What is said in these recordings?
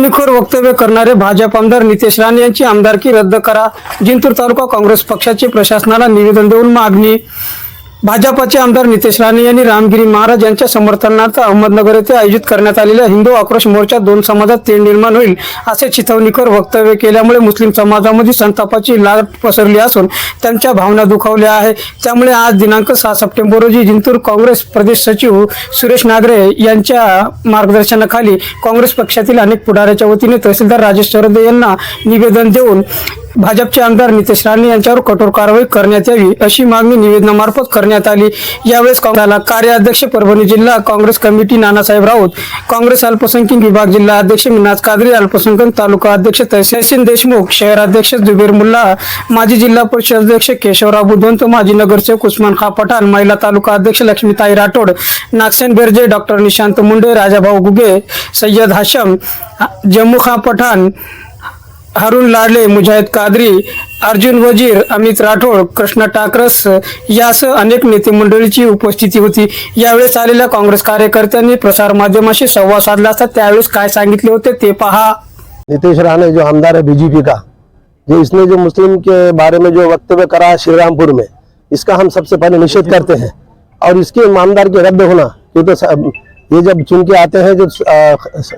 चिथावणीखोर वक्तव्य करणारे भाजप आमदार नितेश राणे यांची आमदारकी रद्द करा. जिंतूर तालुका काँग्रेस पक्षाचे प्रशासनाला निवेदन देऊन मागणी भाजपाचे आमदार नितेश राणे यांनी रामगिरी महाराज यांच्या समर्थनार्थ अहमदनगर येथे आयोजित करण्यात आलेल्या हिंदू आक्रोश मोर्चा दोन समाजात तेढ निर्माण होईल असे चिथावणीखोर वक्तव्य केल्यामुळे मुस्लिम समाजामध्ये संतापाची लाट पसरली असून त्यांच्या भावना दुखावल्या आहे. त्यामुळे आज दिनांक सहा सप्टेंबर रोजी जिंतूर काँग्रेस प्रदेश सचिव सुरेश नागरे यांच्या मार्गदर्शनाखाली काँग्रेस पक्षातील अनेक पुढाऱ्याच्या वतीने तहसीलदार राजेश सरदे यांना निवेदन देऊन भाजपचे आमदार नितेश राणे यांच्यावर कठोर कारवाई करण्यात यावी अशी मागणी निवेदनामार्फत करण्यात आली. यावेळेस काँग्रेसला कार्याध्यक्ष परभणी जिल्हा काँग्रेस कमिटी नानासाहेब राऊत काँग्रेस अल्पसंख्याक विभाग जिल्हा अध्यक्ष मिनाज कादरी अल्पसंख्याक तालुका अध्यक्ष तहसीन देशमुख शहराध्यक्ष जुबेर मुल्ला माजी जिल्हा परिषद अध्यक्ष केशवराव बुधवंत माजी नगरसेवक उस्मान खा पठाण महिला तालुका अध्यक्ष लक्ष्मीताई राठोड नागसेन बेर्जे डॉक्टर निशांत मुंडे राजाभाऊ गुगे सय्यद हाशम जम्मू खा पठाण हारून लाडले, मुजाहिद कादरी, अर्जुन वज़ीर, अमित राठोड, कृष्ण टाकरस यासह अनेक नेते मंडळीची उपस्थिती होती. यावेळेस आलेल्या काँग्रेस कार्यकर्त्यांनी प्रसार माध्यमाशी संवाद साधला असता त्यावेळेस काय सांगितले होते ते पहा. नीतीश राणे जो आमदार है बीजेपी का, जो इसने जो मुस्लिम के बारे में जो वक्तव्य करा है श्रीरामपुर में, इसका हम सबसे पहले निषेध करते हैं। और इसके आमदार के रद्द होना, ये तो ये जब चुन के आते हैं, जो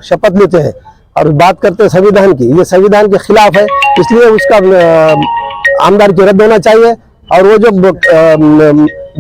शपथ लेते हैं और बात करते हैं संविधान की। ये संविधान के खिलाफ है इसलिए उसका आमदार की रद्द होना चाहिए। और वो जो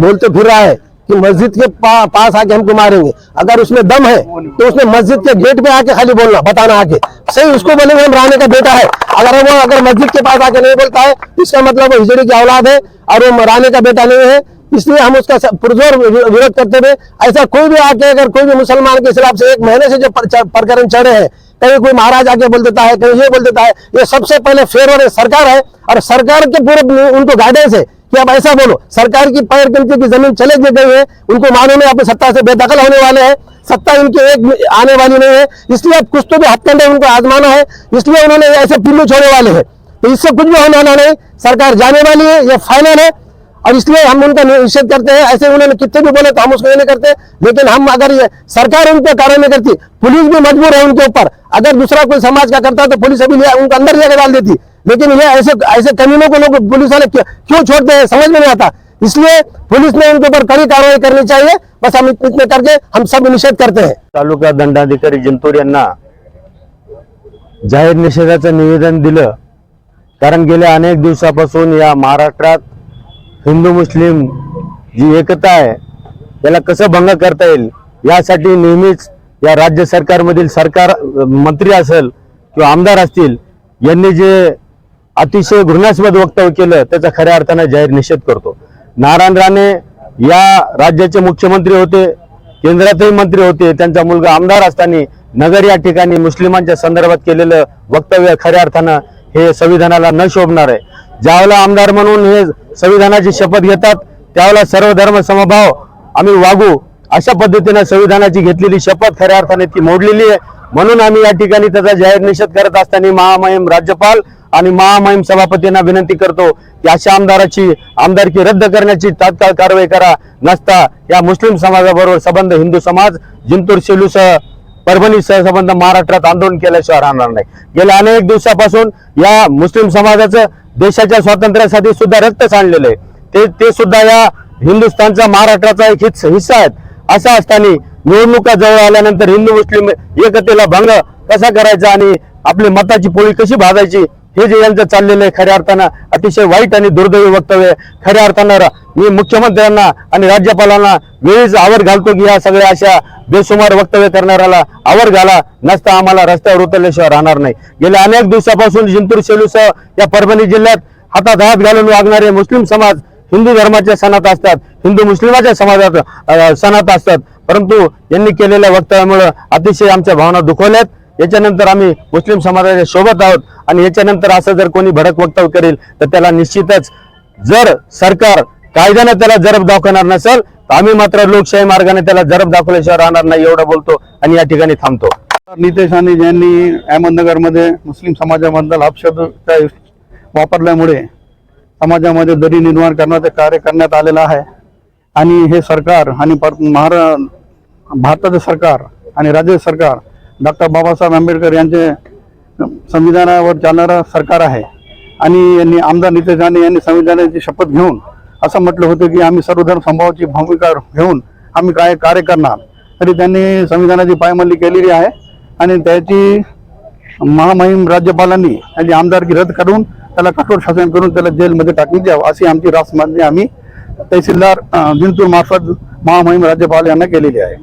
बोलते फिर रहा है कि मस्जिद के पा, पास आके हमको मारेंगे। अगर उसमें दम है तो उसने मस्जिद के गेट पे आके खाली बोलना बताना आके। सही उसको बोलेंगे हम राणे का बेटा है। अगर वो अगर मस्जिद के पास आके नहीं बोलता है इसका मतलब वो हिजड़ी की औलाद है और वो राणे का बेटा नहीं है। इसलिए हम उसका पुरजोर विरोध करते हुए ऐसा कोई भी आके अगर कोई भी मुसलमान के खिलाफ से एक महीने से जो प्रकरण चढ़े हैं कहीं कोई महाराज आके बोल देता है, कहीं ये बोल देता है, ये सबसे पहले फेर और सरकार है और सरकार के पूरे उनको गाइडेंस है कि अब ऐसा बोलो। सरकार की पैर के नीचे की ज़मीन चले गई है, उनको मालूम है अपनी सत्ता से बेदखल होने वाले हैं। सत्ता इनके एक आने वाली नहीं है। इसलिए अब कुछ तो भी हथकंडे उनको आजमाना है, इसलिए उन्होंने ऐसे पिल्लू छोड़ने वाले हैं। तो इससे कुछ भी होने वाला नहीं, सरकार जाने वाली है, ये फाइनल है। और इसलिए हम उनका निषेध करते हैं। ऐसे उन्होंने कितने भी बोले तो हम उसको नहीं करते। लेकिन हम अगर सरकार उन पर कार्य नहीं करती, पुलिस भी मजबूर है उनके ऊपर। अगर दूसरा कोई समाज का करता तो पुलिस अभी उनको अंदर लेकर डाल देती। लेकिन ये ऐसे ऐसे कमीनों को लोग पुलिस वाले क्यों छोड़ते हैं? समझ में नहीं आता। इसलिए पुलिस ने उनके ऊपर कड़ी कार्रवाई करनी चाहिए। बस हम इत- इतने करके हम सब निषेध करते हैं। तालुका दंडाधिकारी जिंतूर जाहीर निषेधाचं निवेदन दिलं. कारण गेल्या अनेक दिवसापासून या महाराष्ट्रात हिंदू मुस्लिम जी एकता आहे त्याला कसं भंग करता येईल? यासाठी नेहमीच या राज्य सरकारमधील सरकार मंत्री असेल किंवा आमदार असतील यांनी जे अतिशय घृणास्पद वक्तव्य केलं त्याचा खऱ्या अर्थानं जाहीर निषेध करतो. नारायण राणे या राज्याचे मुख्यमंत्री होते केंद्रातही मंत्री होते त्यांचा मुलगा आमदार असताना नगर या ठिकाणी मुस्लिमांच्या संदर्भात केलेलं वक्तव्य खऱ्या अर्थानं हे संविधानाला न शोभणार आहे. ज्यावेळेला आमदार म्हणून हे संविधानाची शपथ घेतात त्यावेळेला सर्व धर्म समभाव आम्ही वागू. अशा पद्धतीने संविधानाची घेतलेली शपथ खऱ्या अर्थाने ती मोडलेली आहे. म्हणून आम्ही या ठिकाणी त्याचा जाहीर निषेध करत असताना महामहिम राज्यपाल आणि महामहिम सभापतींना विनंती करतो की अशा आमदाराची आमदारकी रद्द करण्याची तात्काळ कारवाई करा. नसता या मुस्लिम समाजाबरोबर संबंध हिंदू समाज जिंतूर सेलूसह परभणी सहसंबंध महाराष्ट्रात आंदोलन केल्याशिवाय राहणार नाही. गेल्या अनेक दिवसापासून या मुस्लिम समाजाचं देशाच्या स्वातंत्र्यासाठी सुद्धा रक्त सांडलेलं आहे. ते ते सुद्धा या हिंदुस्थानचा महाराष्ट्राचा एक हिस्स- हिस्सा आहेत. असा असताना निवडणुका जवळ आल्यानंतर हिंदू मुस्लिम एकतेला भंग कसा करायचा आणि आपली मताची पोळी कशी भाजायची हे जे यांचं चाललेलं आहे खऱ्या अर्थानं अतिशय वाईट आणि दुर्दैवी वक्तव्य खऱ्या अर्थानं मी मुख्यमंत्र्यांना आणि राज्यपालांना वेळीच आवर घालतो की या सगळ्या अशा बेसुमार वक्तव्य करणाऱ्याला आवर घाला. नसता आम्हाला रस्त्यावर उतरल्याशिवाय राहणार नाही. गेल्या अनेक दिवसापासून जिंतूर सेलूसह या परभणी जिल्ह्यात हातात हात घालून वागणारे मुस्लिम समाज हिंदू धर्माच्या सणात असतात. हिंदू मुस्लिमाच्या समाजात सणात असतात. परंतु यांनी केलेल्या वक्तव्यामुळं अतिशय आमच्या भावना दुखवल्यात. याच्यानंतर आम्ही मुस्लिम समाजाच्या सोबत आहोत आणि याच्यानंतर असं जर कोणी भडक वक्तव्य करेल तर त्याला निश्चितच जर सरकार कायद्याने त्याला जरब दाखवणार नसेल आम्ही मात्र लोकशाही मार्गाने त्याला जरब दाखवल्याशिवाय राहणार नाही एवढं बोलतो आणि या ठिकाणी थांबतो. नितेश आणि यांनी अहमदनगरमध्ये मुस्लिम समाजाबद्दल अपशब्द वापरल्यामुळे समाजामध्ये दरी निर्माण करण्याचे कार्य करण्यात आलेलं आहे. आणि हे सरकार आणि पर- महारा भारताचं सरकार आणि राज्य सरकार डॉक्टर बाबासाहेब आंबेडकर यांचे संविधानावर चालणारं सरकार आहे. आणि यांनी आमदार नितेश राणे यांनी संविधानाची शपथ घेऊन असं म्हटलं होतं की आम्ही सर्वधर्म संभावाची भूमिका घेऊन आम्ही काय कार्य करणार. तरी त्यांनी संविधानाची पायमल्ली केलेली आहे आणि त्याची महामहिम राज्यपालांनी त्यांची आमदारकी रद्द करून त्याला कठोर शासन करून त्याला जेलमध्ये टाकून द्यावं अशी आमची रास मागणी आम्ही तहसीलदार जिंतूर मार्फत महामहिम राज्यपाल यांना केलेली आहे.